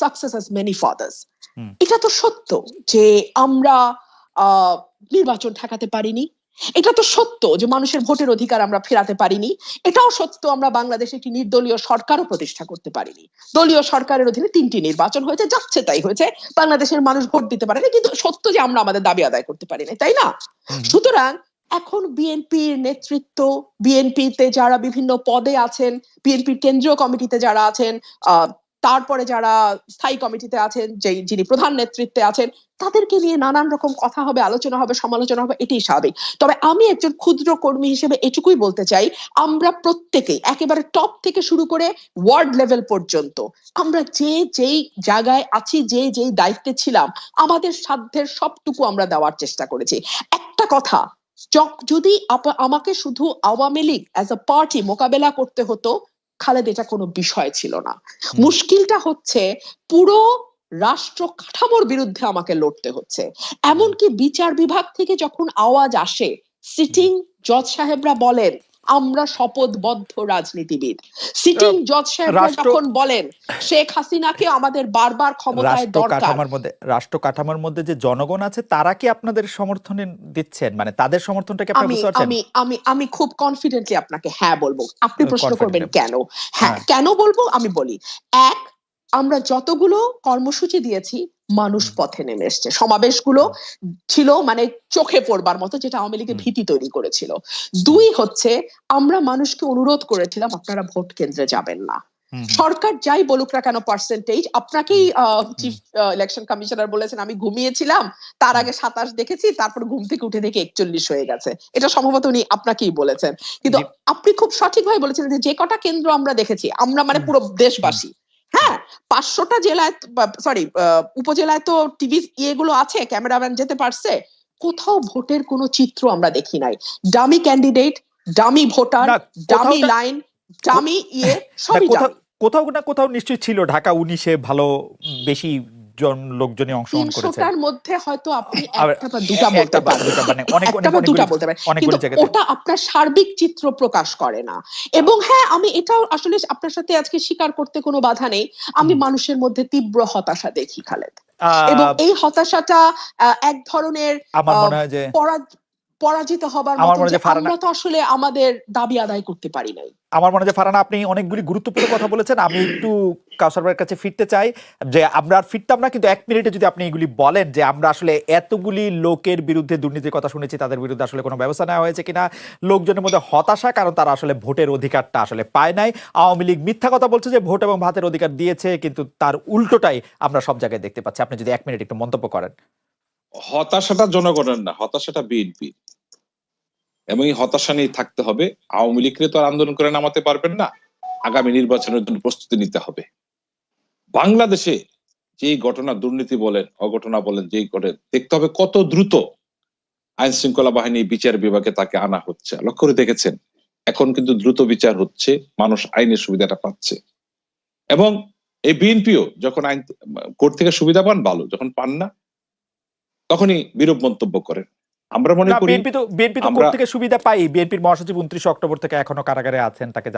Success has many father's এটা তো সত্য যে আমরা নির্বাচন ঠেকাতে পারিনি। এটা তো সত্য যে মানুষের ভোটের অধিকার আমরা ফেরাতে পারিনি। এটাও সত্য আমরা বাংলাদেশে একটি নির্দলীয় সরকারও প্রতিষ্ঠা করতে পারিনি। দলীয় সরকারের অধীনে তিনটি নির্বাচন হয়েছে যাচ্ছে তাই হয়েছে। বাংলাদেশের মানুষ ভোট দিতে পারেনি কিন্তু সত্য যে আমরা আমাদের দাবি আদায় করতে পারিনি তাই না? সুতরাং এখন বিএনপির নেতৃত্ব বিএনপিতে যারা বিভিন্ন পদে আছেন বিএনপির কেন্দ্রীয় কমিটিতে যারা আছেন আহ, তারপরে যারা স্থায়ী কমিটিতে আছেন যে যিনি প্রধান নেতৃত্বে আছেন, তাদেরকে নিয়ে নানান রকম কথা হবে, আলোচনা হবে, সমালোচনা হবে, এটাই স্বাভাবিক। তবে আমি একজন ক্ষুদ্র কর্মী হিসেবে এটুকুই বলতে চাই, আমরা প্রত্যেকেই একেবারে টপ থেকে শুরু করে ওয়ার্ড লেভেল পর্যন্ত, আমরা যে যেই জায়গায় আছি, যে যেই দায়িত্বে ছিলাম, আমাদের সাধ্যের সবটুকু আমরা দেওয়ার চেষ্টা করেছি। একটা কথা যদি আমাকে শুধু Awami League as a party মোকাবেলা করতে হতো খালেদ এটা কোনো বিষয় ছিল না। মুশকিলটা হচ্ছে পুরো রাষ্ট্র কাঠামোর বিরুদ্ধে আমাকে লড়তে হচ্ছে। এমনকি বিচার বিভাগ থেকে যখন আওয়াজ আসে সিটিং জজ সাহেবরা বলেন আমরা শপথবদ্ধ রাজনীতিবিদ। সিটিং জজ সাহেব রাষ্ট্র- যখন বলেন শেখ হাসিনাকে আমাদের বারবার ক্ষমতায় দরকার। কাঠামোর মধ্যে রাষ্ট্র কাঠামোর মধ্যে যে জনগণ আছে তারা কি আপনাদের সমর্থনে দিচ্ছেন? মানে তাদের সমর্থনটাকে আপনি আমি বুঝতে পারছেন? আমি আমি আমি খুব কনফিডেন্টলি আপনাকে হ্যাঁ বলব। আপনি প্রশ্ন করবেন কেন? হ্যাঁ হ্যাঁ। কেন বলব? আমি বলি এক আমরা যতগুলো কর্মসূচি দিয়েছি মানুষ পথে নেমে এসছে। সমাবেশগুলো ছিল মানে চোখে পড়বার মতো যেটা আওয়ামী লীগের ভীতি তৈরি করেছিল। দুই হচ্ছে আমরা মানুষকে অনুরোধ করেছিলাম আপনারা ভোট কেন্দ্রে যাবেন না। সরকার যাই বলুক না কেন পার্সেন্টেজ আপনাকেই চিফ ইলেকশন কমিশনার বলেছেন আমি ঘুমিয়েছিলাম তার আগে সাতাশ দেখেছি তারপর ঘুম থেকে উঠে দেখে একচল্লিশ হয়ে গেছে। এটা সম্ভবত উনি আপনাকেই বলেছেন। কিন্তু আপনি খুব সঠিকভাবে বলেছেন যে যে কটা কেন্দ্র আমরা দেখেছি আমরা মানে পুরো দেশবাসী। পাঁচশোটা জেলায় সরি উপজেলায় তো টিভি ইয়েগুলো আছে ক্যামেরাম্যান যেতে পারছে কোথাও ভোটের কোনো চিত্র আমরা দেখি নাই। Dummy candidate dummy voter dummy line dummy ইয়ে সবই কোথাও কোথাও না কোথাও নিশ্চয়ই ছিল ঢাকা উনিশে ভালো বেশি জন লোকজনই অংশগ্রহণ করেছে। তার মধ্যে হয়তো আপনি একটা বা দুটা বলতে পারেন। মানে অনেক অনেক দুটা বলতে পারেন। কিন্তু ওটা আপনার সার্বিক চিত্র প্রকাশ করে না। এবং হ্যাঁ আমি এটাও আসলে আপনার সাথে আজকে স্বীকার করতে কোনো বাধা নেই। আমি মানুষের মধ্যে তীব্র হতাশা দেখি খালেদ। এবং এই হতাশাটা আহ, এক ধরনের আমার মনে হয় যে পরাজিত হবার আমার তো আসলে আমাদের দাবি আদায় করতে পারি নাই। আমার মনে হয় ফারানা আপনি অনেকগুলি গুরুত্বপূর্ণ কথা বলেছেন। আমি একটু কাউসার কাছে ফিরতে চাই যে আমরা আর ফিরতাম না কিন্তু এক মিনিটে যদি আপনি এগুলি বলেন যে আমরা আসলে এতগুলি লোকের বিরুদ্ধে দুর্নীতির কথা শুনেছি তাদের বিরুদ্ধে আসলে কোনো ব্যবস্থা নেওয়া হয়েছে কিনা লোকজনের মধ্যে হতাশা কারণ তারা আসলে ভোটের অধিকারটা আসলে পায় নাই। আওয়ামী লীগ মিথ্যা কথা বলছে যে ভোট এবং ভাতের অধিকার দিয়েছে কিন্তু তার উল্টোটাই আমরা সব জায়গায় দেখতে পাচ্ছি। আপনি যদি এক মিনিট একটু মন্তব্য করেন। হতাশাটা জনগণের না হতাশাটা বিএনপি এবং এই হতাশা নিয়ে থাকতে হবে। আওয়ামী লীগকে তো আর আন্দোলন করে নামাতে পারবেন না। আগামী নির্বাচনের জন্য প্রস্তুতি নিতে হবে। বাংলাদেশে যেই ঘটনা দুর্নীতি বলেন, অঘটনা বলেন, যেই ঘটে, দেখতে হবে কত দ্রুত আইন শৃঙ্খলা বাহিনী বিচার বিভাগে তাকে আনা হচ্ছে। লক্ষ্য করে দেখেছেন, এখন কিন্তু দ্রুত বিচার হচ্ছে, মানুষ আইনের সুবিধাটা পাচ্ছে। এবং এই বিএনপিও যখন আইন, কোর্ট থেকে সুবিধা পান, ভালো, যখন পান না, তখনই বিরূপ মন্তব্য করেন। আমরা মনে করি বিএনপি তো বিএনপি তো থেকে সুবিধা পাই বিএনপির মহাসচিব উনত্রিশ অক্টোবর থেকে এখনও কারাগারে আছেন তাকে